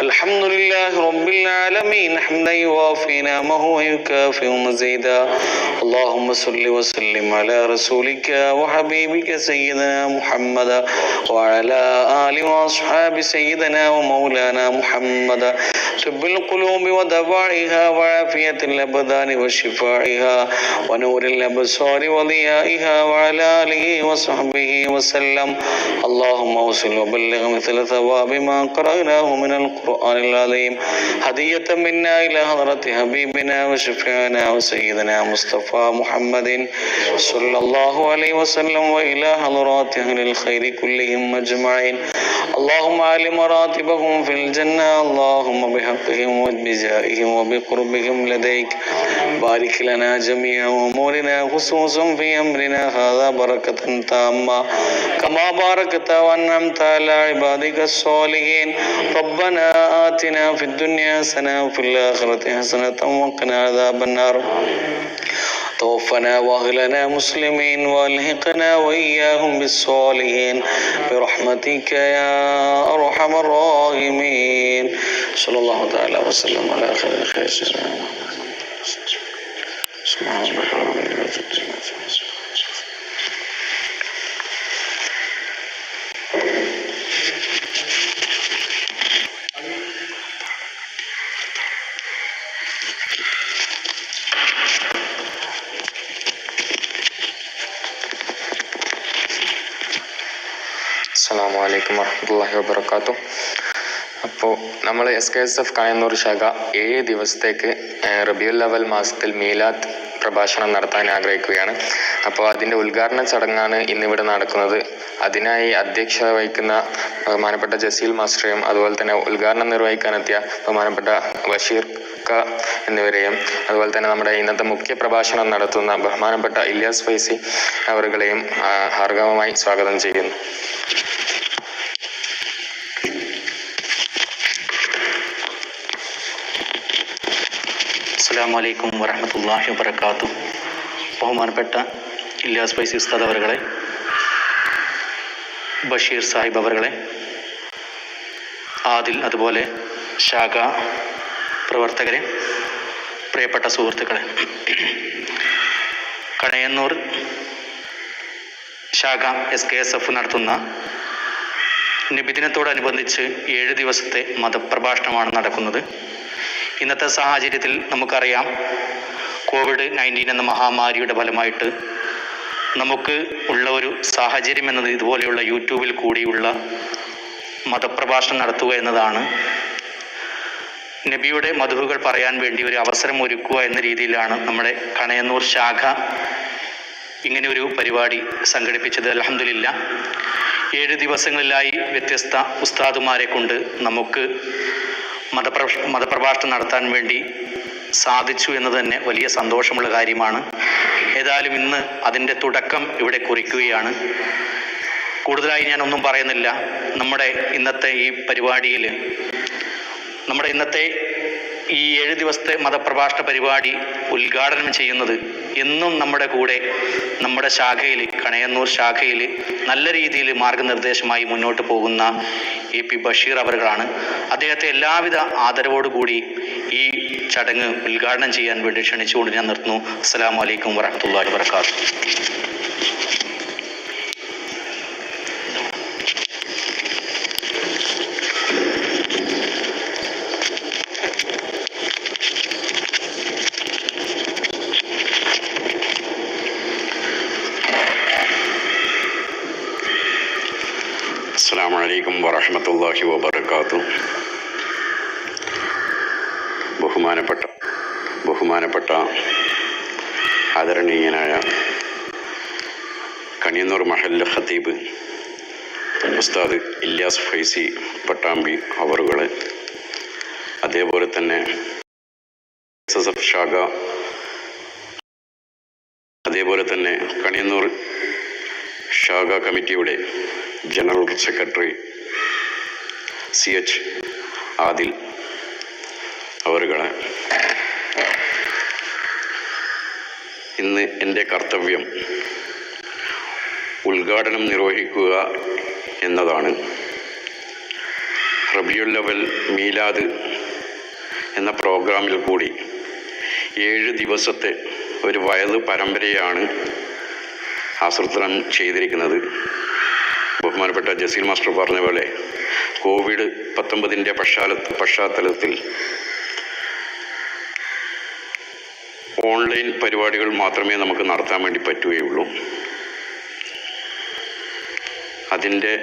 الحمد لله رب العالمين حمدا يوافي نعمه ويكافئ مزيدا. اللهم صل وسلم على رسولك وحبيبك سيدنا محمد وعلى آل وأصحاب سيدنا ومولانا محمد. طب القلوب ودواعيها وعافية الأبدان وشفائها ونور الأبصار وضيائها وعلى آله وصحبه وسلم. اللهم وصل وبلغ مثل ثواب ما قرأناه من القرآن. العظيم. هدية منا إلى حضرة حبيبنا وشفيعنا وسيدنا مصطفى محمد صلى الله عليه وسلم وإلى حضرات أهل الخير كلهم أجمعين. اللهم علم مراتبهم في الجنة اللهم بحقهم وبجائهم وبقربهم لديك. بارك لنا جميع أمورنا خصوصا في أمرنا هذا بركة تامة. كما باركت وأنعمت على عبادك الصالحين. ربنا آتنا في الدنيا حسنة وفي الآخرة حسنة وقنا عذاب النار. توفنا وأهلنا مسلمين وألحقنا وإياهم بالصالحين. برحمتك يا أرحم الراحمين. صلى الله تعالى وسلم على خير خير سبحان ربك വർഹമത്തല്ലാഹി വബർക്കാത്തു അപ്പോൾ നമ്മൾ S K S F Kayannur ശാഖ ഏഴ് ദിവസത്തേക്ക് റബിയുൽ അവൽ മാസത്തിൽ മീലാദ് പ്രഭാഷണം നടത്താൻ ആഗ്രഹിക്കുകയാണ്. അപ്പോൾ അതിന്റെ ഉദ്ഘാടന ചടങ്ങാണ് ഇന്നിവിടെ നടക്കുന്നത്. അതിനായി അധ്യക്ഷത വഹിക്കുന്ന ബഹുമാനപ്പെട്ട ജസീൽ മാസ്റ്ററെയും അതുപോലെ തന്നെ ഉദ്ഘാടനം നിർവഹിക്കാനെത്തിയ ബഹുമാനപ്പെട്ട ബഷീർ ക എന്നിവരെയും അതുപോലെ തന്നെ നമ്മുടെ ഇന്നത്തെ മുഖ്യ പ്രഭാഷണം നടത്തുന്ന ബഹുമാനപ്പെട്ട ഇല്യാസ് ഫൈസി അവരുകളെയും ഹാർഗവമായി സ്വാഗതം ചെയ്യുന്നു. അസ്സാം വലൈക്കും വരഹമത്തല്ലാഹി വബർക്കാത്തു ബഹുമാനപ്പെട്ട ഇല്ലാസ് ഫൈസി ഉസ്താദ് അവരുകളെ ബഷീർ സാഹിബ് അവരുകളെ ആദിൽ അതുപോലെ ശാഖ പ്രവർത്തകരെ പ്രിയപ്പെട്ട സുഹൃത്തുക്കളെ. കണയന്നൂർ ശാഖ എസ് കെ എസ് എഫ് നടത്തുന്ന നിബിദിനത്തോടനുബന്ധിച്ച് ഏഴ് ദിവസത്തെ മതപ്രഭാഷണമാണ് നടക്കുന്നത്. ഇന്നത്തെ സാഹചര്യത്തിൽ നമുക്കറിയാം കോവിഡ് നയന്റീൻ എന്ന മഹാമാരിയുടെ ഫലമായിട്ട് നമുക്ക് ഉള്ള ഒരു സാഹചര്യം എന്നത് ഇതുപോലെയുള്ള യൂട്യൂബിൽ കൂടിയുള്ള മതപ്രഭാഷണം നടത്തുക എന്നതാണ്. നബിയുടെ മധുഹുകൾ പറയാൻ വേണ്ടി ഒരു അവസരം ഒരുക്കുക എന്ന രീതിയിലാണ് നമ്മുടെ കണയന്നൂർ ശാഖ ഇങ്ങനെ ഒരു പരിപാടി സംഘടിപ്പിച്ചത്. അലഹമില്ല ഏഴ് ദിവസങ്ങളിലായി വ്യത്യസ്ത ഉസ്താദുമാരെ കൊണ്ട് നമുക്ക് മതപ്ര മതപ്രഭാഷണം നടത്താൻ വേണ്ടി സാധിച്ചു എന്ന് തന്നെ വലിയ സന്തോഷമുള്ള കാര്യമാണ്. ഏതായാലും ഇന്ന് അതിന്റെ തുടക്കം ഇവിടെ കുറിക്കുകയാണ്. കൂടുതലായി ഞാനൊന്നും പറയുന്നില്ല. നമ്മുടെ ഇന്നത്തെ ഈ പരിപാടിയിൽ നമ്മുടെ ഇന്നത്തെ ഈ ഏഴ് ദിവസത്തെ മതപ്രഭാഷണ പരിപാടി ഉദ്ഘാടനം ചെയ്യുന്നത് എന്നും നമ്മുടെ കൂടെ നമ്മുടെ ശാഖയിൽ കണയന്നൂർ ശാഖയിൽ നല്ല രീതിയിൽ മാർഗനിർദ്ദേശമായി മുന്നോട്ട് പോകുന്ന എ പി ബഷീർ അവരുകളാണ്. അദ്ദേഹത്തെ എല്ലാവിധ ആദരവോടുകൂടി ഈ ചടങ്ങ് ഉദ്ഘാടനം ചെയ്യാൻ വേണ്ടി ക്ഷണിച്ചുകൊണ്ട് ഞാൻ നിർത്തുന്നു. അസ്സാം വലൈക്കും വരഹമുല്ലാ വർക്കാത്തു അസ്സാം വലൈക്കും വറഹമത്തല്ലാഹി വബർക്കാത്തു ബഹുമാനപ്പെട്ട ബഹുമാനപ്പെട്ട ആദരണീയനായ കണിയന്നൂർ മഹല്ല് ഖത്തീബ് ഉസ്താദ് ഇല്യാസ് ഫൈസി പട്ടാമ്പി അവറുകൾ അതേപോലെ തന്നെ എസ് എസ് എഫ് ശാഖ. അതേപോലെ തന്നെ കണിയന്നൂർ ശാഖ കമ്മിറ്റിയുടെ general secretary C H Adil അവറുകളെ. ഇന്ന് എന്റെ കർത്തവ്യം ഉദ്ഘാടനം നിർവഹിക്കുക എന്നതാണ്. റബിയുൽ ലവൽ മീലാദ് എന്ന പ്രോഗ്രാമിൽ കൂടി ഏഴ് ദിവസത്തെ ഒരു വയത് പരമ്പരയാണ് ആസൂത്രണം ചെയ്തിരിക്കുന്നത്. ബഹുമാനപ്പെട്ട ജസീൽ മാസ്റ്റർ പറഞ്ഞ പോലെ കോവിഡ് പത്തൊമ്പതിന്റെ പശ്ചാത്തല പശ്ചാത്തലത്തിൽ ഓൺലൈൻ പരിപാടികൾ മാത്രമേ നമുക്ക് നടത്താൻ വേണ്ടി പറ്റുകയുള്ളൂ. അതിന്റെ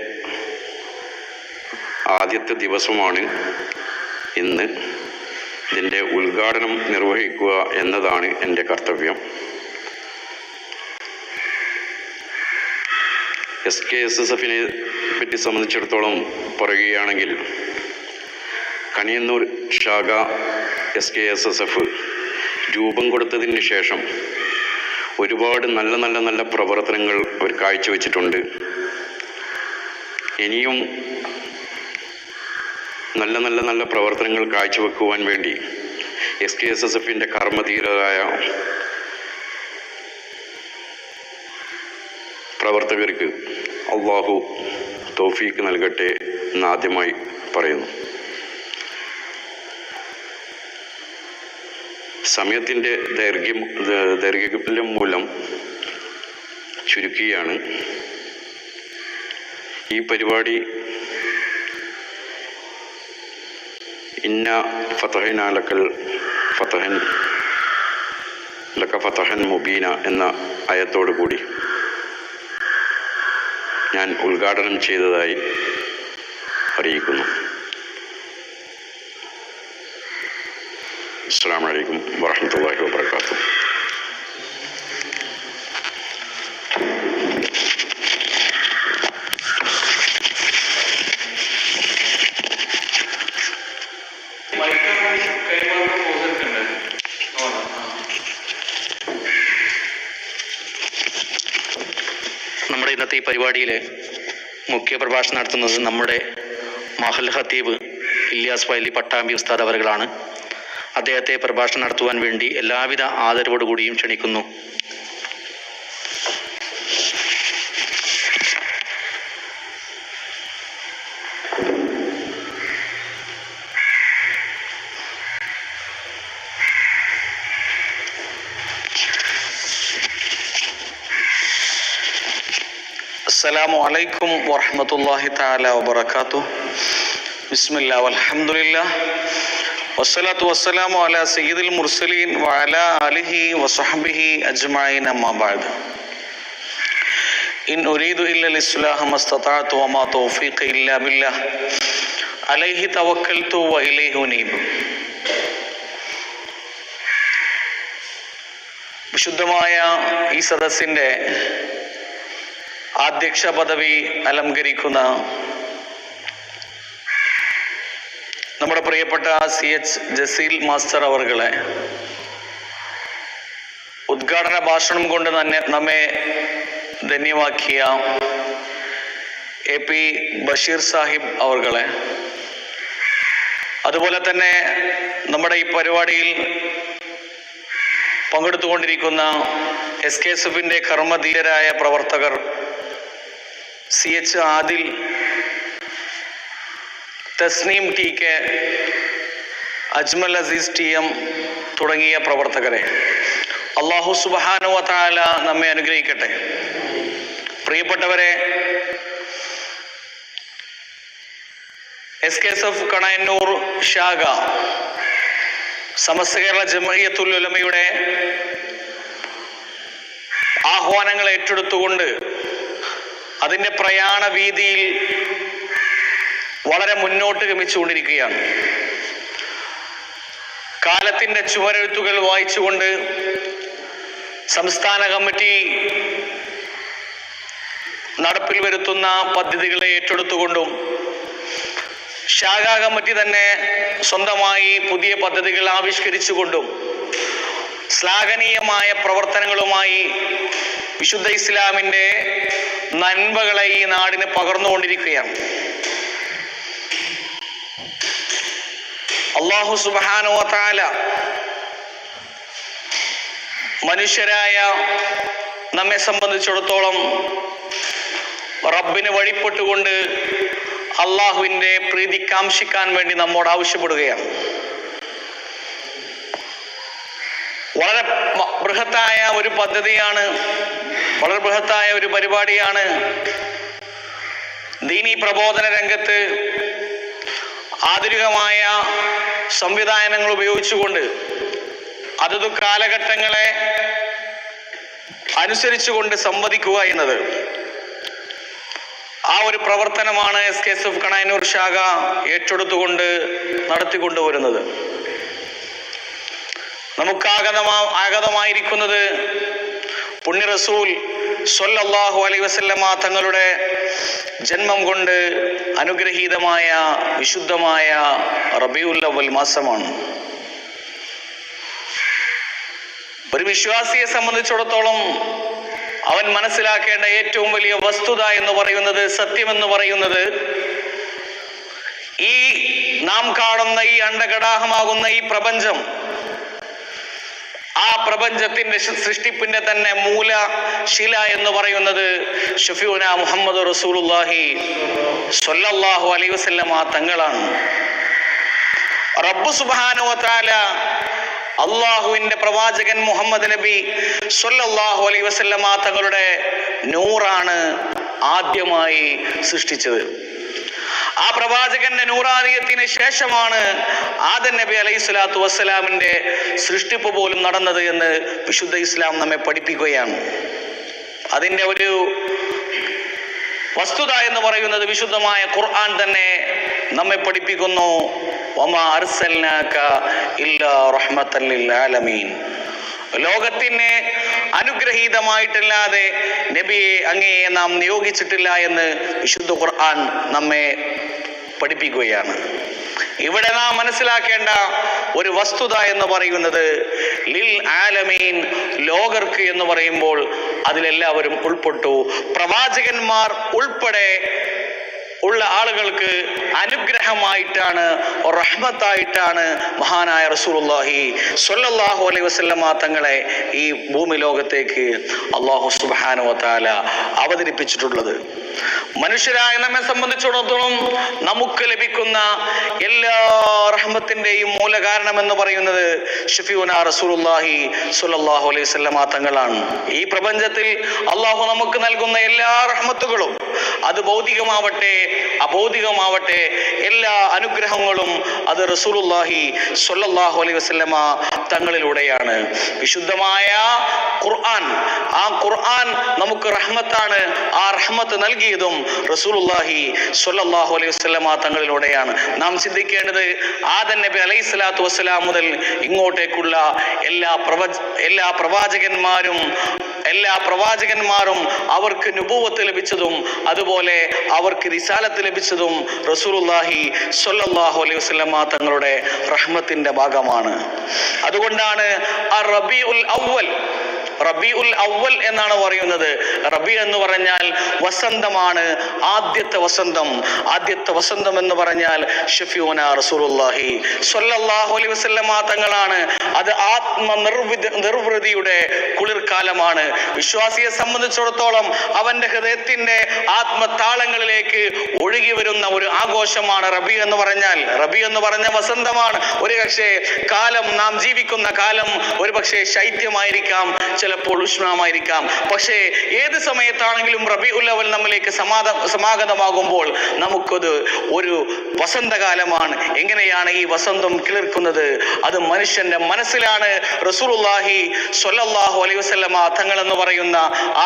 ആദ്യത്തെ ദിവസമാണ് ഇന്ന്. ഇതിന്റെ ഉദ്ഘാടനം നിർവഹിക്കുക എന്നതാണ് എന്റെ കർത്തവ്യം. എസ് കെ എസ് എസ് എഫിനെ പറ്റി സംബന്ധിച്ചിടത്തോളം പറയുകയാണെങ്കിൽ കണിയന്നൂർ ശാഖ S K S S F രൂപം കൊടുത്തതിന് ശേഷം ഒരുപാട് നല്ല നല്ല നല്ല പ്രവർത്തനങ്ങൾ അവർ കാഴ്ചവെച്ചിട്ടുണ്ട്. ഇനിയും നല്ല നല്ല നല്ല പ്രവർത്തനങ്ങൾ കാഴ്ചവെക്കുവാൻ വേണ്ടി എസ് കെ എസ് എസ് എഫിന്റെ കർമ്മധീരരായ പ്രവർത്തകർക്ക് അള്ളാഹു തോഫീക്ക് നൽകട്ടെ എന്നാദ്യമായി പറയുന്നു. സമയത്തിന്റെ ദൈർഘ്യം ദൈർഘ്യം മൂലം ചുരുക്കിയാണ് ഈ പരിപാടി ഇന്ന ഫതഹിനാലക്കൽ ഫതഹൻ ലക്ക ഫതഹൻ മുബീന എന്ന അയത്തോടു കൂടി ഞാൻ ഉദ്ഘാടനം ചെയ്തതായി അറിയിക്കുന്നു. അസ്സാം വലൈക്കും വാഹമത്തല്ലാഹി വാബർക്കാത്തു നമ്മുടെ ഇന്നത്തെ ഈ പരിപാടിയിൽ മുഖ്യ പ്രഭാഷണം നടത്തുന്നത് നമ്മുടെ മഹൽ ഹത്തീബ് ഇല്യാസ് വൈലി പട്ടാമ്പി ഉസ്താദ് അവരുകളാണ്. അദ്ദേഹത്തെ പ്രഭാഷണം നടത്തുവാൻ വേണ്ടി എല്ലാവിധ ആദരവോടുകൂടിയും ക്ഷണിക്കുന്നു. السلام عليكم ورحمة الله تعالى وبركاته بسم الله والحمد لله والصلاة والسلام على سيد المرسلين وعلى آله وصحبه أجمعين أما بعد إن أريد إلا الإصلاح ما استطعت وما توفيقي إلا بالله عليه توكلت وإليه أنيب വിശുദ്ധമായ ഈ സദസ്സിൻ്റെ അധ്യക്ഷ പദവി അലങ്കരിക്കുന്ന നമ്മുടെ പ്രിയപ്പെട്ട സി എച്ച് ജസീൽ മാസ്റ്റർ അവർകളെ ഉദ്ഘാടന ഭാഷണം കൊണ്ട് തന്നെ നമ്മെ ധന്യമാക്കിയ എ പി ബഷീർ സാഹിബ് അവർകളെ. അതുപോലെ തന്നെ നമ്മുടെ ഈ പരിപാടിയിൽ പങ്കെടുത്തുകൊണ്ടിരിക്കുന്ന എസ് കെ എസ് കർമ്മധീരരായ പ്രവർത്തകർ C H Adil Tasneem T K Ajmal Aziz T M തുടങ്ങിയ പ്രവർത്തകരെ. അള്ളാഹു സുബാനുവല നമ്മെ അനുഗ്രഹിക്കട്ടെ. പ്രിയപ്പെട്ടവരെ S K S F Kanayannur ശാഖ സമസ്ത കേരള ജമഹിയത്തുൽ ഉലമയുടെ ആഹ്വാനങ്ങൾ ഏറ്റെടുത്തുകൊണ്ട് അതിന്റെ പ്രയാണ വീതിയിൽ വളരെ മുന്നോട്ട് ഗമിച്ചുകൊണ്ടിരിക്കുകയാണ്. കാലത്തിന്റെ ചുവരെഴുത്തുകൾ വായിച്ചുകൊണ്ട് സംസ്ഥാന കമ്മിറ്റി നടപ്പിൽ വരുത്തുന്ന പദ്ധതികളെ ഏറ്റെടുത്തുകൊണ്ടും ശാഖാ കമ്മിറ്റി തന്നെ സ്വന്തമായി പുതിയ പദ്ധതികൾ ആവിഷ്കരിച്ചുകൊണ്ടും ശ്ലാഘനീയമായ പ്രവർത്തനങ്ങളുമായി വിശുദ്ധ ഇസ്ലാമിന്റെ നന്മകളെ ഈ നാടിന് പകർന്നുകൊണ്ടിരിക്കുകയാണ്. അള്ളാഹു സുബാനോ താല മനുഷ്യരായ നമ്മെ സംബന്ധിച്ചിടത്തോളം റബ്ബിന് വഴിപ്പെട്ടുകൊണ്ട് അള്ളാഹുവിന്റെ പ്രീതി കാംക്ഷിക്കാൻ വേണ്ടി നമ്മോട് ആവശ്യപ്പെടുകയാണ്. വളരെ ബൃഹത്തായ ഒരു പദ്ധതിയാണ് വളരെ ബൃഹത്തായ ഒരു പരിപാടിയാണ്. ദീനി പ്രബോധന രംഗത്ത് ആധുനികമായ സംവിധാനങ്ങൾ ഉപയോഗിച്ചുകൊണ്ട് അതത് കാലഘട്ടങ്ങളെ അനുസരിച്ചുകൊണ്ട് സംവദിക്കുക എന്നത് ആ ഒരു പ്രവർത്തനമാണ് എസ് കെ എസ് എഫ് ശാഖ ഏറ്റെടുത്തുകൊണ്ട് നടത്തിക്കൊണ്ടുവരുന്നത് നമുക്കാഗതമാ ആഗതമായിരിക്കുന്നത് പുണ്യ റസൂൽ സ്വല്ലല്ലാഹു അലൈഹി വസല്ലമ തങ്ങളുടെ ജന്മം കൊണ്ട് അനുഗ്രഹീതമായ വിശുദ്ധമായ റബിയുല്ലവൽ മാസമാണ്. ഒരു വിശ്വാസിയെ സംബന്ധിച്ചിടത്തോളം അവൻ മനസ്സിലാക്കേണ്ട ഏറ്റവും വലിയ വസ്തുത എന്ന് പറയുന്നത് സത്യം എന്ന് പറയുന്നത് ഈ നാം കാണുന്ന ഈ അണ്ടകടാഹമാകുന്ന ഈ പ്രപഞ്ചം ആ പ്രപഞ്ചത്തിന്റെ സൃഷ്ടിപ്പിന്റെ തന്നെ മൂല ശില എന്ന് പറയുന്നത് ഷഫീന മുഹമ്മദ് റസൂലുള്ളാഹി സ്വല്ലല്ലാഹു അലൈഹി വസല്ലമ തങ്ങളാണ്. റബ്ബു സുബ്ഹാനഹു വതആല അള്ളാഹുവിന്റെ പ്രവാചകൻ മുഹമ്മദ് നബി സ്വല്ലല്ലാഹു അലൈഹി വസല്ലമ തങ്ങളുടെ നൂറാണ് ആദ്യമായി സൃഷ്ടിച്ചത്. ആ പ്രവാചകന്റെ നൂറാദിയത്തിന് ശേഷമാണ് ആദൻ നബി അലൈഹി സ്വലാത്തു വസ്സലാമിന്റെ സൃഷ്ടിപ്പ് പോലും നടന്നത് എന്ന് വിശുദ്ധ ഇസ്ലാം നമ്മെ പഠിപ്പിക്കുകയാണ്. അതിന്റെ ഒരു വസ്തുത എന്ന് പറയുന്നത് വിശുദ്ധമായ ഖുർആൻ തന്നെ നമ്മെ പഠിപ്പിക്കുന്നു. ലോകത്തിന് അനുഗ്രഹീതമായിട്ടല്ലാതെ നബിയെ അങ്ങയെ നാം നിയോഗിച്ചിട്ടില്ല എന്ന് വിശുദ്ധ ഖുർആൻ നമ്മെ പഠിപ്പിക്കുകയാണ്. ഇവിടെ നാം മനസ്സിലാക്കേണ്ട ഒരു വസ്തുത എന്ന് പറയുന്നത് ലിൽ ആലമീൻ ലോകർക്ക് എന്ന് പറയുമ്പോൾ അതിലെല്ലാവരും ഉൾപ്പെട്ടു. പ്രവാചകന്മാർ ഉൾപ്പെടെ ഉള്ള ആളുകൾക്ക് അനുഗ്രഹമായിട്ടാണ് റഹ്മത്തായിട്ടാണ് മഹാനായ റസൂലുള്ളാഹി സൊല്ലാഹു അലൈഹി വസല്ലമ തങ്ങളെ ഈ ഭൂമി ലോകത്തേക്ക് അള്ളാഹു സുബ്ഹാനഹു വതആല അവതരിപ്പിച്ചിട്ടുള്ളത്. മനുഷ്യരായ നമ്മെ സംബന്ധിച്ചിടത്തോളം നമുക്ക് ലഭിക്കുന്ന എല്ലാ റഹ്മത്തിന്റെയും മൂല കാരണം എന്ന് പറയുന്നത് ഷഫീഉന റസൂലുള്ളാഹി സ്വല്ലല്ലാഹു അലൈഹി വസല്ലമ തങ്ങളാണ്. ഈ പ്രപഞ്ചത്തിൽ അള്ളാഹു നമുക്ക് നൽകുന്ന എല്ലാ റഹ്മത്തുകളും അത് ഭൗതികമാവട്ടെ അഭൗതികമാവട്ടെ എല്ലാ അനുഗ്രഹങ്ങളും അത് റസൂലുള്ളാഹി സ്വല്ലല്ലാഹു അലൈഹി വസല്ലമ തങ്ങളിലൂടെയാണ്. വിശുദ്ധമായ ഖുർആൻ ആ ഖുർആൻ നമുക്ക് റഹ്മത്താണ്. ആ റഹ്മത്ത് നൽകിയതും റസൂലുള്ളാഹി സ്വല്ലല്ലാഹു അലൈഹി വസല്ലമ തങ്ങളിലൂടെയാണ്. നാം ചിന്തിക്കേണ്ടത് ആദൻ നബി അലൈഹി സ്വലാത്തു വസ്സലാം മുതൽ ഇങ്ങോട്ടേക്കുള്ള എല്ലാ പ്രവ എല്ലാ പ്രവാചകന്മാരും എല്ലാ പ്രവാചകന്മാരും അവർക്ക് നുപൂവത്ത് ലഭിച്ചതും അതുപോലെ അവർക്ക് റിസാലത്ത് ലഭിച്ചതും റസൂലുള്ളാഹി സൊല്ലാഹു അലൈഹി വസല്ലമ തങ്ങളുടെ റഹ്മത്തിന്റെ ഭാഗമാണ്. അതുകൊണ്ടാണ് ആ റബീഉൽ അവ്വൽ റബി ഉൽ അവൽ എന്നാണ് പറയുന്നത്. റബി എന്ന് പറഞ്ഞാൽ വസന്തമാണ്. ആദ്യത്തെ വസന്തം. ആദ്യത്തെ വസന്തം എന്ന് പറഞ്ഞാൽ ഷഫിയോന റസൂലുള്ളാഹി. സ്വല്ലല്ലാഹു അലൈഹി വസല്ലമ തങ്ങളാണ്. അത് ആത്മ നിർവൃതിയുടെ കുളിർക്കാലമാണ്. വിശ്വാസിയെ സംബന്ധിച്ചിടത്തോളം അവന്റെ ഹൃദയത്തിന്റെ ആത്മതാളങ്ങളിലേക്ക് ഒഴുകി വരുന്ന ഒരു ആഘോഷമാണ് റബി എന്ന് പറഞ്ഞാൽ. റബി എന്ന് പറഞ്ഞ വസന്തമാണ്. ഒരു കാലം നാം ജീവിക്കുന്ന കാലം ഒരു പക്ഷേ ശൈത്യമായിരിക്കാം. ചിലപ്പോൾ ഉഷ്ണമായിരിക്കാം. പക്ഷേ ഏത് സമയത്താണെങ്കിലും റബി ഉല്ലവൽ നമ്മിലേക്ക് സമാധ സമാഗതമാകുമ്പോൾ നമുക്കത് ഒരു വസന്തകാലമാണ്. എങ്ങനെയാണ് ഈ വസന്തം കിളിർക്കുന്നത്? അത് മനുഷ്യന്റെ മനസ്സിലാണ്. റസൂലുള്ളാഹി സൊല്ലാഹു അലൈഹി വസല്ലമ തങ്ങൾ എന്ന് പറയുന്ന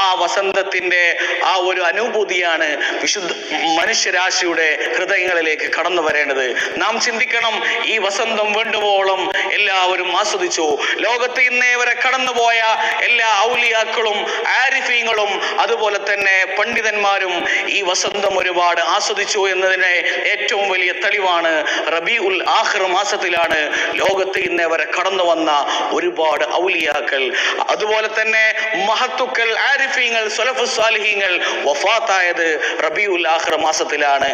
ആ വസന്തത്തിന്റെ ആ ഒരു അനുഭൂതിയാണ് വിശുദ്ധ മനുഷ്യരാശിയുടെ ഹൃദയങ്ങളിലേക്ക് കടന്നു വരേണ്ടത്. നാം ചിന്തിക്കണം ഈ വസന്തം വേണ്ടുവോളം എല്ലാവരും ആസ്വദിച്ചു. ലോകത്ത് ഇന്നേ വരെ കടന്നുപോയ എല്ലാ ഔലിയാക്കളും ആരിഫീങ്ങളും അതുപോലെ തന്നെ പണ്ഡിതന്മാരും ഈ വസന്തം ഒരുപാട് ആസ്വദിച്ചു എന്നതിന് ഏറ്റവും വലിയ തെളിവാണ് റബി ഉൽ ആഖിർ മാസത്തിലാണ് ലോകത്ത് ഇന്നേ വരെ കടന്നു വന്ന ഒരുപാട് ഔലിയാക്കൾ. അതുപോലെ തന്നെ മഹത്തുക്കൾ ആരിഫീങ്ങൾ സലഫു സാലിഹീങ്ങൾ വഫാത്തായത് റബി ഉൽ ആഖിർ മാസത്തിലാണ്.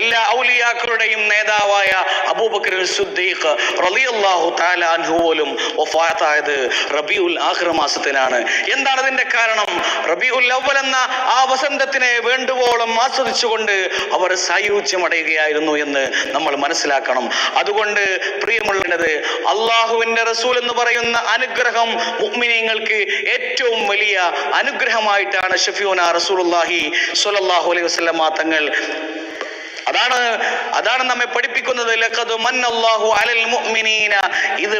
എല്ലാ ഔലിയാക്കളുടെയും നേതാവായ അബൂബക്കർ സുദ്ദീഖ് റളിയല്ലാഹു തആല അൻഹു പോലും വഫാത്തായത് റബിഉൽ ആഖിർ മാസത്തിലാണ് എന്താണ് അതിന്റെ കാരണം? റബിഉൽ അവൽ എന്ന ആ വസന്തത്തിനെ വേണ്ടുവോളം ആസ്വദിച്ചുകൊണ്ട് അവർ സായുജ്യമടയുകയായിരുന്നു എന്ന് നമ്മൾ മനസ്സിലാക്കണം. അതുകൊണ്ട് പ്രിയമുള്ളത് അള്ളാഹുവിന്റെ റസൂൽ എന്ന് പറയുന്ന അനുഗ്രഹം മുഗ്മിനീങ്ങൾക്ക് ഏറ്റവും വലിയ അനുഗ്രഹമായിട്ടാണ് ഷഫിയോന റസൂലുള്ളാഹി സ്വല്ലല്ലാഹു അലൈഹി വസല്ലമ തങ്ങൾ അതാണ് അതാണ് നമ്മെ പഠിപ്പിക്കുന്നത്. ഇത്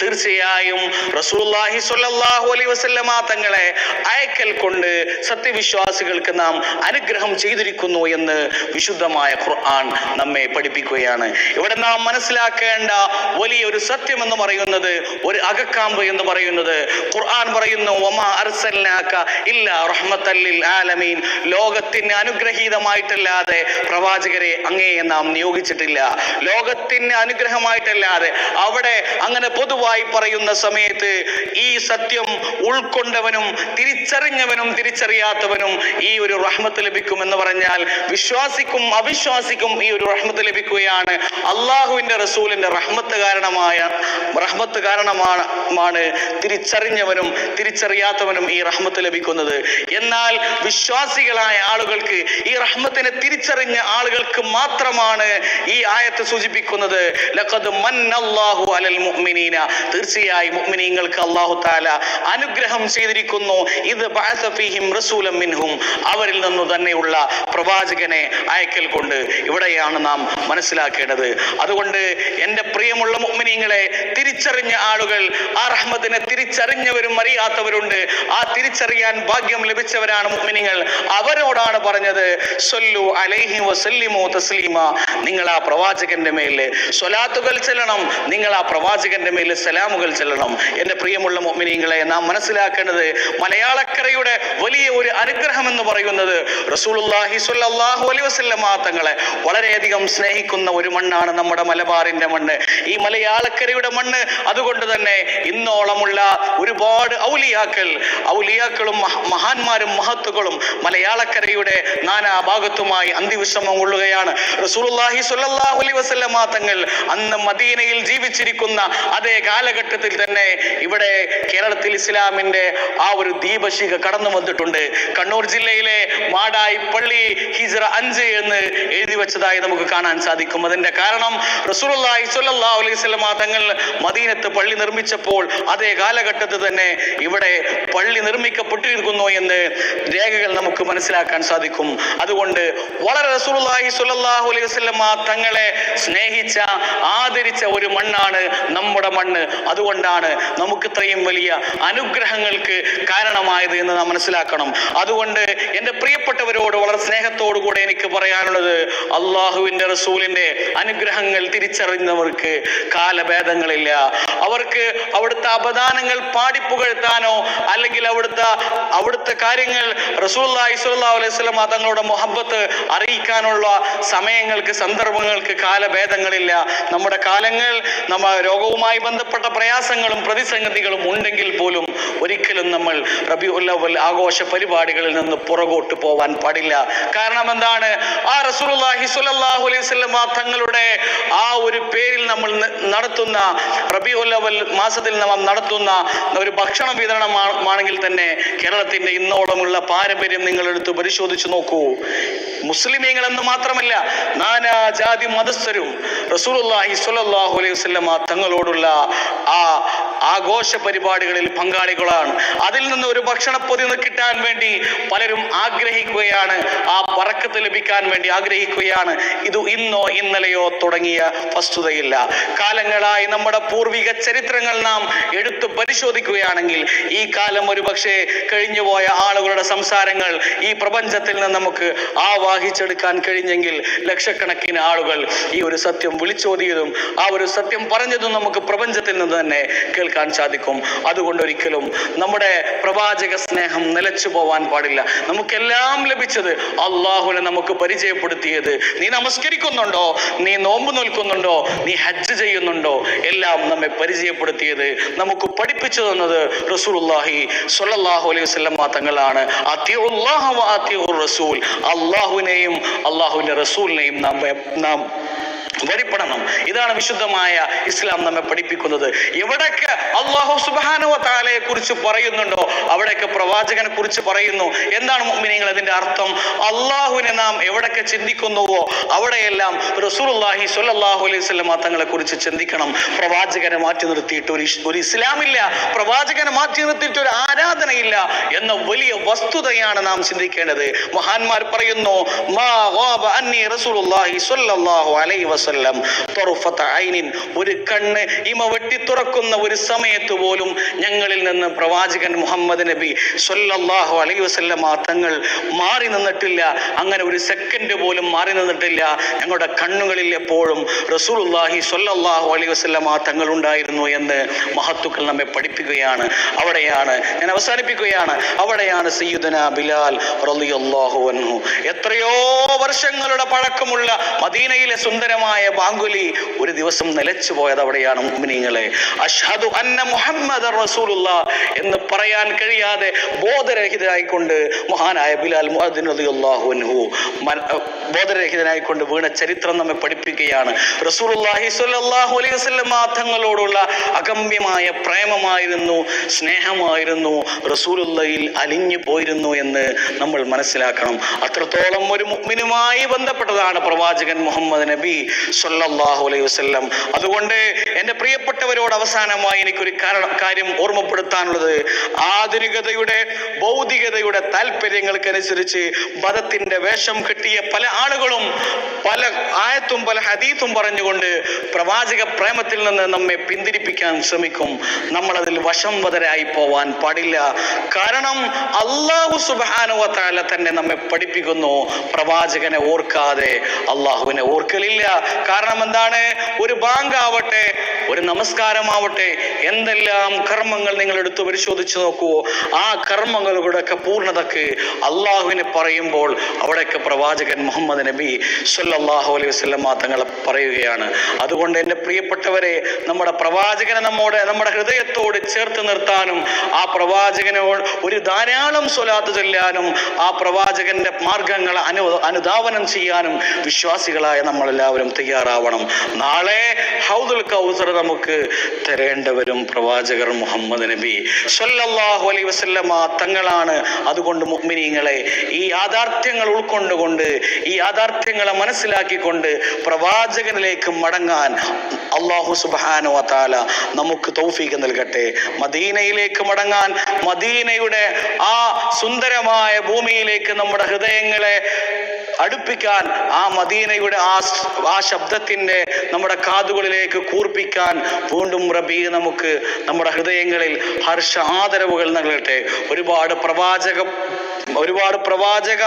തീർച്ചയായും സ്വല്ലല്ലാഹു അലൈഹി വസല്ലമ തങ്ങളെ അയക്കൽ കൊണ്ട് സത്യവിശ്വാസികൾക്ക് നാം അനുഗ്രഹം ചെയ്തിരിക്കുന്നു എന്ന് വിശുദ്ധമായ ഖുർആൻ നമ്മെ പഠിപ്പിക്കുകയാണ്. ഇവിടെ നാം മനസ്സിലാക്കേണ്ട വലിയ ഒരു സത്യം എന്ന് പറയുന്നത് ഒരു അകക്കാമ്പ് എന്ന് പറയുന്നത്. ഖുർആൻ പറയുന്നു അർസൽനാക ഇല്ല ആലമീൻ. ലോകത്തിന് അനുഗ്രഹീതമായിട്ടല്ലാതെ പ്രവാചകരെ അങ്ങയെ നാം നിയോഗിച്ചിട്ടില്ല. ലോകത്തിന് അനുഗ്രഹമായിട്ടല്ലാതെ അവിടെ അങ്ങനെ പൊതുവായി പറയുന്ന സമയത്ത് ഈ സത്യം ഉൾക്കൊണ്ടവനും തിരിച്ചറിഞ്ഞവനും തിരിച്ചറിയാത്തവനും ഈ ഒരു റഹ്മത്ത് ലഭിക്കും എന്ന് പറഞ്ഞാൽ വിശ്വാസിക്കും അവിശ്വാസിക്കും ഈ ഒരു റഹ്മത്ത് ലഭിക്കുകയാണ്. അള്ളാഹുവിന്റെ റസൂലിന്റെ റഹ്മത്ത് കാരണമായ റഹ്മത്ത് കാരണമാണ് തിരിച്ചറിഞ്ഞവനും തിരിച്ചറിയാത്തവനും ഈ റഹ്മത്ത് ലഭിക്കുന്നത്. എന്നാൽ വിശ്വാസികളായ ആളുകൾക്ക് ഈ റഹ്മത്തിനെ തിരിച്ചറിഞ്ഞ ആളുകൾക്ക് മാത്രമാണ് ഈ ആയത്ത് സൂചിപ്പിക്കുന്നത്. ലഖദ് അലൽ മുഅ്മിനീന. തീർച്ചയായും മുഅ്മിനീങ്ങൾക്ക് അല്ലാഹു തആല അനുഗ്രഹം ചെയ്തിരിക്കുന്നു. ഇത് ബഅസ ഫീഹിം റസൂലൻ മിൻഹും. അവരിൽ നിന്നു തന്നെയുള്ള പ്രവാചകനെ അയക്കൽ കൊണ്ട് ഇവിടെയാണ് നാം മനസ്സിലാക്കേണ്ടത്. അതുകൊണ്ട് എന്റെ പ്രിയമുള്ള മുഅ്മിനീങ്ങളെ തിരിച്ചറിഞ്ഞ ആളുകൾ ആ റഹ്മത്തിനെ തിരിച്ചറിഞ്ഞവരും അറിയാത്തവരുണ്ട്. ആ തിരിച്ചറിയാൻ ഭാഗ്യം ലഭിച്ചവരാണ് മുഅ്മിനീങ്ങൾ. അവരോടാണ് പറഞ്ഞത് സല്ലു അലൈഹി വസല്ലിമു തസ്ലീമ. നിങ്ങൾ ആ പ്രവാചകന്റെ മേൽ സ്വലാത്തുകൾ ചെല്ലണം. നിങ്ങൾ ആ പ്രവാചകന്റെ മേൽ സലാമുകൾ ചെല്ലണം. എന്റെ പ്രിയമുള്ള മുഅ്മിനീങ്ങളെ നാം മനസ്സിലാക്കേണ്ടത് മലയാളക്കരയുടെ വലിയ ഒരു അനുഗ്രഹം എന്ന് പറയുന്നത് റസൂലുള്ളാഹി സ്വല്ലല്ലാഹു അലൈഹി വസല്ലമ തങ്ങളെ വളരെയധികം സ്നേഹിക്കുന്ന ഒരു മണ്ണാണ് നമ്മുടെ മലബാറിന്റെ മണ്ണ്. ഈ മലയാളക്കരയുടെ മണ്ണ് അതുകൊണ്ട് തന്നെ ഇന്നോളമുള്ള ഒരുപാട് ഔലിയാക്കൾ ഔലിയാക്കളും മഹാന്മാരും മഹത്തുക്കളും മലയാളക്കരയുടെ നാനാ ഭാഗത്തുമായി അന്തിവിശ്രമം കൊള്ളുകയാണ്. സ്വല്ലല്ലാഹു അലൈഹി വസല്ലമ തങ്ങൾ അന്ന് മദീനയിൽ ജീവിച്ചിരിക്കുന്ന അതേ കാലഘട്ടത്തിൽ തന്നെ ഇവിടെ കേരളത്തിൽ ഇസ്ലാമിന്റെ ആ ഒരു ദീപശിഖ കടന്നു വന്നിട്ടുണ്ട്. കണ്ണൂർ ജില്ലയിലെ മാടായി പള്ളി ഹിജ്റ അഞ്ച് എന്ന് എഴുതി വെച്ചതായി നമുക്ക് കാണാൻ സാധിക്കും. അതിന്റെ കാരണം റസൂലുള്ളാഹി സ്വല്ലല്ലാഹു അലൈഹി വസല്ലമ തങ്ങൾ മദീനത്ത് പള്ളി നിർമ്മിച്ചപ്പോൾ അതേ കാലഘട്ടത്തിൽ തന്നെ ഇവിടെ പള്ളി നിർമ്മിക്കപ്പെട്ടിരിക്കുന്നു എന്ന് രേഖകൾ നമുക്ക് മനസ്സിലാക്കാൻ സാധിക്കും. അതുകൊണ്ട് വളരെ റസൂലുള്ളാഹി സ്വല്ലല്ലാഹു അലൈഹി വസല്ലമ തങ്ങളെ സ്നേഹിച്ച ആദരിച്ച ഒരു മണ്ണാണ് നമ്മുടെ മണ്ണ്. അതുകൊണ്ടാണ് നമുക്ക് ഇത്രയും വലിയ അനുഗ്രഹങ്ങൾക്ക് കാരണമായത് എന്ന് നാം മനസ്സിലാക്കണം. അതുകൊണ്ട് എന്റെ പ്രിയപ്പെട്ടവരോട് വളരെ സ്നേഹത്തോടു കൂടെ എനിക്ക് പറയാനുള്ളത് അള്ളാഹുവിന്റെ റസൂലിന്റെ അനുഗ്രഹങ്ങൾ തിരിച്ചറിഞ്ഞവർക്ക് കാലഭേദങ്ങളില്ല. അവർക്ക് അവിടുത്തെ അപദാനങ്ങൾ പാടിപ്പുകഴ്ത്താനോ അല്ലെങ്കിൽ അവിടുത്തെ അവിടുത്തെ കാര്യങ്ങൾ റസൂലുള്ളാഹി സ്വല്ലല്ലാഹു അലൈഹി വസല്ലം തങ്ങളുടെ മുഹബത്ത് അറിയിക്കാനുള്ള സമയങ്ങൾക്ക് സന്ദർഭങ്ങൾക്ക് കാലഭേദങ്ങളില്ല. നമ്മുടെ കാലങ്ങൾ നമ്മ രോഗവുമായി ബന്ധപ്പെട്ട പ്രയാസങ്ങളും പ്രതിസന്ധികളും ഉണ്ടെങ്കിൽ പോലും ഒരിക്കലും നമ്മൾ റബി ഉല്ലവൽ ആഘോഷ പരിപാടികളിൽ നിന്ന് പുറകോട്ട് പോവാൻ പാടില്ല. കാരണം എന്താണ്? ആ റസൂലുള്ളാഹി സ്വല്ലല്ലാഹു അലൈഹി വസല്ലം തങ്ങളുടെ ആ ഒരു പേരിൽ നമ്മൾ നടത്തുന്ന റബി ഉല്ലവൽ മാസത്തിൽ നാം നടത്തുന്ന ഒരു ഭക്ഷണ വിതരണമാണെങ്കിൽ തന്നെ കേരളത്തിന്റെ ഇന്നോളമുള്ള പാരമ്പര്യം നിങ്ങൾ എടുത്ത് പരിശോധിച്ചു നോക്കൂ. മുസ്ലിമീങ്ങൾ എന്ന് മാത്രമല്ല നാനാ ജാതി മതസ്ഥരും റസൂലുള്ളാഹി സ്വല്ലല്ലാഹു അലൈഹി വസല്ലമ തങ്ങളോടുള്ള ആ ആഘോഷ പരിപാടികളിൽ പങ്കാളികളാണ്. അതിൽ നിന്ന് ഒരു ഭക്ഷണപ്പൊതി കിട്ടാൻ വേണ്ടി പലരും ആഗ്രഹിക്കുകയാണ്. ആ പറക്കത്ത് ലഭിക്കാൻ വേണ്ടി ആഗ്രഹിക്കുകയാണ്. ഇത് ഇന്നോ ഇന്നലെയോ തുടങ്ങിയ വസ്തുതയില്ല. കാലങ്ങളായി നമ്മുടെ പൂർവിക ചരിത്രങ്ങൾ നാം എടുത്തു പരിശോധിക്കുകയാണെങ്കിൽ ഈ കാലം ഒരു പക്ഷേ കഴിഞ്ഞുപോയ ആളുകളുടെ സംസാരങ്ങൾ ഈ പ്രപഞ്ചത്തിൽ നിന്ന് നമുക്ക് ആവാഹിച്ചെടുക്കാൻ കഴിഞ്ഞെങ്കിൽ ലക്ഷക്കണക്കിന് ആളുകൾ ഈ ഒരു സത്യം വിളിച്ചോതിയതും ആ ഒരു സത്യം പറഞ്ഞതും നമുക്ക് പ്രപഞ്ചത്തിൽ നിന്ന് തന്നെ കേൾക്കാൻ സാധിക്കും. അതുകൊണ്ട് ഒരിക്കലും നമ്മുടെ പ്രവാചക സ്നേഹം നിലച്ചു പോവാൻ പാടില്ല. നമുക്കെല്ലാം ലഭിച്ചത് അള്ളാഹുനെ നമുക്ക് പരിചയപ്പെടുത്തിയത്. നീ നമസ്കരിക്കുന്നുണ്ടോ? നീ നോമ്പ് നിൽക്കുന്നുണ്ടോ? നീ ഹജ്ജ് ചെയ്യുന്നുണ്ടോ? എല്ലാം നമ്മെ പരിചയപ്പെടുത്തിയത് നമുക്ക് പഠിപ്പിച്ചു തന്നത് റസൂലുള്ളാഹി സ്വല്ലല്ലാഹു അലൈഹി വസ്ലം തങ്ങളാണ്. റസൂൽ. അള്ളാഹുവിനെയും അള്ളാഹുവിന്റെ റസൂലിനെയും നാം നാം വഴിപ്പെടണം ഇതാണ് വിശുദ്ധമായ ഇസ്ലാം നമ്മെ പഠിപ്പിക്കുന്നത്. എവിടൊക്കെ അള്ളാഹു സുബാനുവ താലയെ കുറിച്ച് പറയുന്നുണ്ടോ അവിടെയൊക്കെ പ്രവാചകനെ കുറിച്ച് പറയുന്നു. എന്താണ് മുഅ്മിനീങ്ങൾ അതിന്റെ അർത്ഥം? അള്ളാഹുവിനെ നാം എവിടൊക്കെ ചിന്തിക്കുന്നുവോ അവിടെയെല്ലാം റസൂലുള്ളാഹി സ്വല്ലല്ലാഹു അലൈഹി വസല്ലം തങ്ങളെ കുറിച്ച് ചിന്തിക്കണം. പ്രവാചകനെ മാറ്റി നിർത്തിയിട്ട് ഒരു ഒരു ഇസ്ലാമില്ല പ്രവാചകനെ മാറ്റി നിർത്തിയിട്ട് ഒരു ആരാധനയില്ല എന്ന വലിയ വസ്തുതയാണ് നാം ചിന്തിക്കേണ്ടത്. മഹാന്മാർ പറയുന്നു മാ അന്നി റസൂലുള്ളാഹി സ്വല്ലല്ലാഹു അലൈഹി തുറഫത്ത ഐനിൻ ഒരു കണ്ണ് ഇമ വെട്ടി തുറക്കുന്ന ഒരു സമയത്ത് പോലും ഞങ്ങളിൽ നിന്ന് പ്രവാചകൻ മുഹമ്മദ് നബി സൊല്ലാഹു അലൈഹി വസല്ലം തങ്ങൾ മാറി നിന്നിട്ടില്ല. അങ്ങനെ ഒരു സെക്കൻഡ് പോലും മാറി നിന്നിട്ടില്ല. ഞങ്ങളുടെ കണ്ണുകളിൽ എപ്പോഴും റസൂലുള്ളാഹി സൊല്ലാഹു അലൈഹി വസല്ലം തങ്ങൾ ഉണ്ടായിരുന്നു എന്ന് മഹത്തുക്കൾ നമ്മെ പഠിപ്പിക്കുകയാണ്. അവിടെയാണ് ഞാൻ അവസാനിപ്പിക്കുകയാണ്. അവിടെയാണ് സയ്യുദന ബിലാൽ റളിയല്ലാഹു അൻഹു. എത്രയോ വർഷങ്ങളുടെ പഴക്കമുള്ള മദീനയിലെ സുന്ദരമായ ബാങ്കുലി ഒരു ദിവസം നിലച്ചു പോയത് അവിടെയാണ് മുഅ്മിനീങ്ങളെ. അഷ്ഹദു അന്ന മുഹമ്മദ് റസൂലുള്ള എന്ന് പറയാൻ കഴിയാതെ ബോധരഹിതനായിക്കൊണ്ട് മഹാനായ ബിലാൽ മുഅദ്ദിൻ റളിയല്ലാഹു അൻഹു ബോധരഹിതനായിക്കൊണ്ട് വീണ ചരിത്രം നമ്മെ പഠിപ്പിക്കുകയാണ്. റസൂലുള്ളാഹി സ്വല്ലല്ലാഹു അലൈഹി വസല്ലം തങ്ങളോടുള്ള അഗമ്യമായ പ്രേമമായിരുന്നു സ്നേഹമായിരുന്നു റസൂലുള്ളയിൽ അലിഞ്ഞു പോയിരുന്നു എന്ന് നമ്മൾ മനസ്സിലാക്കണം. അത്രത്തോളം ഒരു മുഅ്മിനുമായി ബന്ധപ്പെട്ടതാണ് പ്രവാചകൻ മുഹമ്മദ് നബി സ്വല്ലല്ലാഹു അലൈഹി വസല്ലം. അതുകൊണ്ട് എന്റെ പ്രിയപ്പെട്ടവരോട് അവസാനമായി എനിക്കൊരു കാര്യം ഓർമ്മപ്പെടുത്താനുള്ളത്. ആധുനികതയുടെ ഭൗതികതയുടെ താല്പര്യങ്ങൾക്കനുസരിച്ച് മതത്തിന്റെ വേഷം കെട്ടിയ പല ആളുകളും പല ആയത്തും പല ഹദീത്തും പറഞ്ഞുകൊണ്ട് പ്രവാചക പ്രേമത്തിൽ നിന്ന് നമ്മെ പിന്തിരിപ്പിക്കാൻ ശ്രമിക്കും. നമ്മൾ അതിൽ വശംവതരായി പോവാൻ പാടില്ല. കാരണം അള്ളാഹു സുബാനുവത്താല തന്നെ നമ്മെ പഠിപ്പിക്കുന്നു. പ്രവാചകനെ ഓർക്കാതെ അള്ളാഹുവിനെ ഓർക്കലില്ല. കാരണം എന്താണ്? ഒരു ബാങ്ക് ആവട്ടെ ഒരു നമസ്കാരമാവട്ടെ എന്തെല്ലാം കർമ്മങ്ങൾ നിങ്ങൾ എടുത്തു പരിശോധിച്ച് നോക്കുവോ ആ കർമ്മങ്ങളുടെ ഒക്കെ പൂർണതക്ക് അള്ളാഹുവിനെ പറയുമ്പോൾ അവിടെയൊക്കെ പ്രവാചകൻ മുഹമ്മദ് നബി സല്ലാഹു അലൈഹി വസല്ലം തങ്ങളെ പറയുകയാണ്. അതുകൊണ്ട് എന്റെ പ്രിയപ്പെട്ടവരെ നമ്മുടെ പ്രവാചകനെ നമ്മോട് നമ്മുടെ ഹൃദയത്തോട് ചേർത്ത് നിർത്താനും ആ പ്രവാചകനോട് ഒരു ധാരാളം സ്വലാത്ത് ചൊല്ലാനും ആ പ്രവാചകന്റെ മാർഗങ്ങൾ അനു അനുധാവനം ചെയ്യാനും വിശ്വാസികളായ നമ്മളെല്ലാവരും തയ്യാറാവണം. നാളെ ഹൗദുൽ കൗസർ നമുക്ക് തരേണ്ടവരും പ്രവാചകർ മുഹമ്മദ് നബി. സല്ലല്ലാഹു അലൈഹി വസല്ലമ തങ്ങളാണ് അതുകൊണ്ട് മുഅ്മിനീങ്ങളെ ഈ യാഥാർത്ഥ്യങ്ങൾ ഉൾക്കൊണ്ടുകൊണ്ട് ഈ യാഥാർത്ഥ്യങ്ങളെ മനസ്സിലാക്കിക്കൊണ്ട് പ്രവാചകനിലേക്ക് മടങ്ങാൻ അള്ളാഹു സുബാനോ താല നമുക്ക് തൗഫീഖ് നൽകട്ടെ. മദീനയിലേക്ക് മടങ്ങാൻ മദീനയുടെ ആ സുന്ദരമായ ഭൂമിയിലേക്ക് നമ്മുടെ ഹൃദയങ്ങളെ അടുപ്പിക്കാൻ ആ മദീനയുടെ ആ സ്- ആ ശബ്ദത്തിന്റെ നമ്മുടെ കാതുകളിലേക്ക് കൂർപ്പിക്കാൻ വീണ്ടും റബി നമുക്ക് നമ്മുടെ ഹൃദയങ്ങളിൽ ഹർഷ ആദരവുകൾ നൽകട്ടെ. ഒരുപാട് പ്രവാചക ഒരുപാട് പ്രവാചക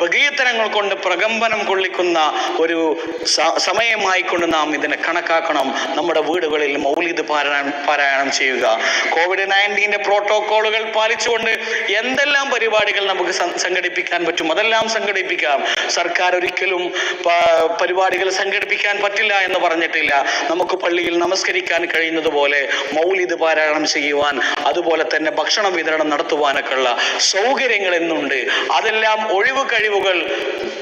പ്രകീർത്തനങ്ങൾ കൊണ്ട് പ്രകമ്പനം കൊള്ളിക്കുന്ന ഒരു സ- സമയമായിക്കൊണ്ട് നാം ഇതിനെ കണക്കാക്കണം. നമ്മുടെ വീടുകളിൽ മൗലിത് പാരായണം പാരായണം ചെയ്യുക. കോവിഡ് നയന്റീന്റെ പ്രോട്ടോക്കോളുകൾ പാലിച്ചുകൊണ്ട് എന്തെല്ലാം പരിപാടികൾ നമുക്ക് സംഘടിപ്പിക്കാൻ പറ്റും? അതെല്ലാം സംഘടിപ്പിക്കാം. സർക്കാർ ഒരിക്കലും പരിപാടികൾ സംഘടിപ്പിക്കാൻ പറ്റില്ല എന്ന് പറഞ്ഞിട്ടില്ല. നമുക്ക് പള്ളിയിൽ നമസ്കരിക്കാൻ കഴിയുന്നത് പോലെ മൗലിദ് പാരായണം ചെയ്യുവാൻ അതുപോലെ തന്നെ ഭക്ഷണം വിതരണം നടത്തുവാനൊക്കെയുള്ള സൗകര്യങ്ങൾ എന്നുണ്ട് അതെല്ലാം ഒഴിവ് കഴിവുകൾ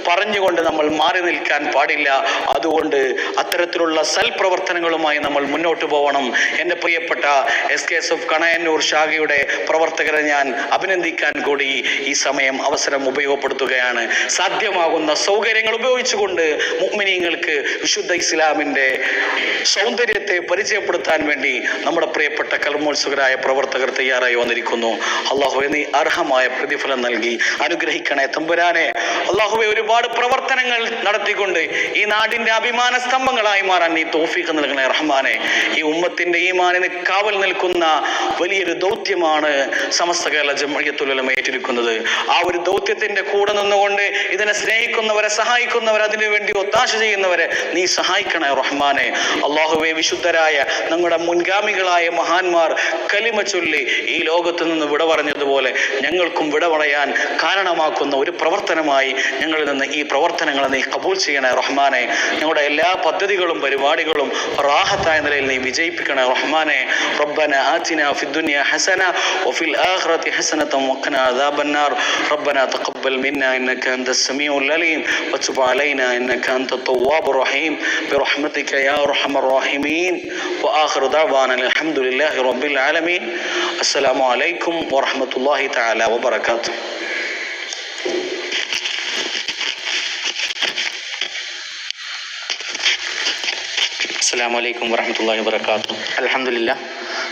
പറഞ്ഞുകൊണ്ട് നമ്മൾ മാറി നിൽക്കാൻ പാടില്ല. അതുകൊണ്ട് അത്തരത്തിലുള്ള സൽപ്രവർത്തനങ്ങളുമായി നമ്മൾ മുന്നോട്ട് പോകണം എന്റെ പ്രിയപ്പെട്ട S K S F Kanayannur ശാഖയുടെ പ്രവർത്തകരെ ഞാൻ അഭിനന്ദിക്കാൻ കൂടി ഈ സമയം അവസരം ഉപയോഗപ്പെടുത്തുകയാണ്. സാധ്യമാകുന്ന സൗകര്യങ്ങൾ ഉപയോഗിച്ചുകൊണ്ട് മുഗ്മിനീങ്ങൾക്ക് വിശുദ്ധ ഇസ്ലാമിന്റെ സൗന്ദര്യത്തെ പരിചയപ്പെടുത്താൻ വേണ്ടി നമ്മുടെ പ്രിയപ്പെട്ട കർമ്മോത്സുകരായ പ്രവർത്തകർ തയ്യാറായി വന്നിരിക്കുന്നു. അള്ളാഹു നീ അർഹമായ പ്രതിഫലം നൽകി. അനുഗ്രഹിക്കണേ തമ്പുരാനെ. അള്ളാഹുവെ ഒരുപാട് പ്രവർത്തനങ്ങൾ നടത്തിക്കൊണ്ട് ഈ നാടിന്റെ അഭിമാന സ്തംഭങ്ങളായി മാറാൻ നീ തോഫിക്ക് നൽകണേ റഹ്മാനെ. ഈ ഉമ്മത്തിന്റെ ഈമാനിന് കാവൽ നിൽക്കുന്ന വലിയൊരു ദൗത്യമാണ് സമസ്ത കേരള ജമയത്തുലമ ഏറ്റിരിക്കുന്നത് ആ ഒരു ദൗത്യത്തിന്റെ കൂടെ നിന്നുകൊണ്ട് ഇതിനെ സ്നേഹിക്കുന്നവരെ സഹായിക്കുന്നവരെ അതിനു വേണ്ടി ഒത്താശ ചെയ്യുന്നവരെ നീ സഹായിക്കണേ റഹ്മാനെ. അള്ളാഹുവെ വിശുദ്ധരായ നമ്മുടെ മുൻഗാമികളായ മഹാന്മാർ കലിമ ചൊല്ലി ഈ ലോകത്ത് നിന്ന് വിട പറഞ്ഞതുപോലെ ഞങ്ങൾക്കും വിട പറയാൻ കാരണമാക്കുന്ന ഒരു പ്രവർത്തനമായി ഞങ്ങളിൽ നിന്ന് ഈ പ്രവർത്തനങ്ങളെ നീ കബൂൽ ചെയ്യണേ റഹ്മാനെ ഞങ്ങളുടെ എല്ലാ പദ്ധതികളും പരിപാടികളും റാഹത്തായ നിലയിൽ നീ വിജയിപ്പിക്കണേ റഹ്മാനെ റബ്ബന ആതിന في الدنيا حسنة وفي الآخرة حسنة وقنا عذاب النار ربنا تقبل منا إنك أنت السميع العليم وتب علينا إنك أنت التواب الرحيم برحمتك يا أرحم الراحمين وآخر دعوانا الحمد لله رب العالمين السلام عليكم ورحمة الله تعالى وبركاته അസ്സാം വറഹമത്തല്ലാ വാത്തു അലഹമില്ല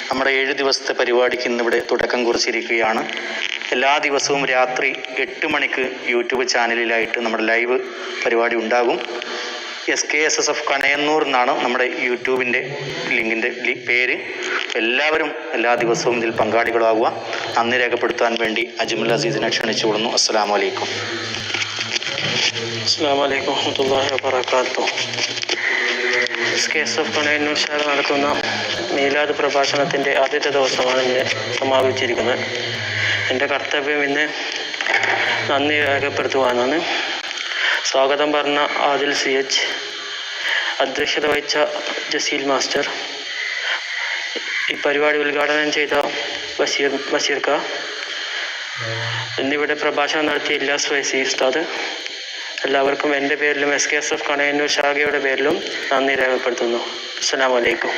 നമ്മുടെ ഏഴ് ദിവസത്തെ പരിപാടിക്ക് ഇന്നിവിടെ തുടക്കം കുറിച്ചിരിക്കുകയാണ്. എല്ലാ ദിവസവും രാത്രി എട്ട് മണിക്ക് യൂട്യൂബ് ചാനലിലായിട്ട് നമ്മുടെ ലൈവ് പരിപാടി ഉണ്ടാകും. S K S S F Kanayannur എന്നാണ് നമ്മുടെ യൂട്യൂബിന്റെ ലിങ്കിന്റെ പേര്. എല്ലാവരും എല്ലാ ദിവസവും ഇതിൽ പങ്കാളികളാകുക നന്ദി രേഖപ്പെടുത്താൻ വേണ്ടി അജ്മൽ അസീസിനെ ക്ഷണിച്ചു കൊടുന്നു അസ്സാം വലൈക്കും അസ്സാം വലൈക്കും വാഹമത്തല്ലാ വബർക്കാത്തു എസ് കെ എസ് എഫ് കണയന്നൂർശാല നടത്തുന്ന മീലാദ് പ്രഭാഷണത്തിന്റെ ആദ്യത്തെ ദിവസമാണ് ഇന്ന് സമാപിച്ചിരിക്കുന്നത്. എന്റെ കർത്തവ്യം ഇന്ന് നന്ദി രേഖപ്പെടുത്തുവാനാണ്. സ്വാഗതം പറഞ്ഞ ആദിൽ സി എച്ച് അധ്യക്ഷത വഹിച്ച ജസീൽ മാസ്റ്റർ ഈ പരിപാടി ഉദ്ഘാടനം ചെയ്ത ബഷീർ ബഷീർക്ക എന്നിവിടെ പ്രഭാഷണം നടത്തിയ ഇല്ലാസ് വൈസി ഉസ്താദ് എല്ലാവർക്കും എന്റെ പേരിലും S K S F Kanayannur ശാഖയുടെ പേരിലും നന്ദി രേഖപ്പെടുത്തുന്നു. അസ്സാം അലൈക്കും.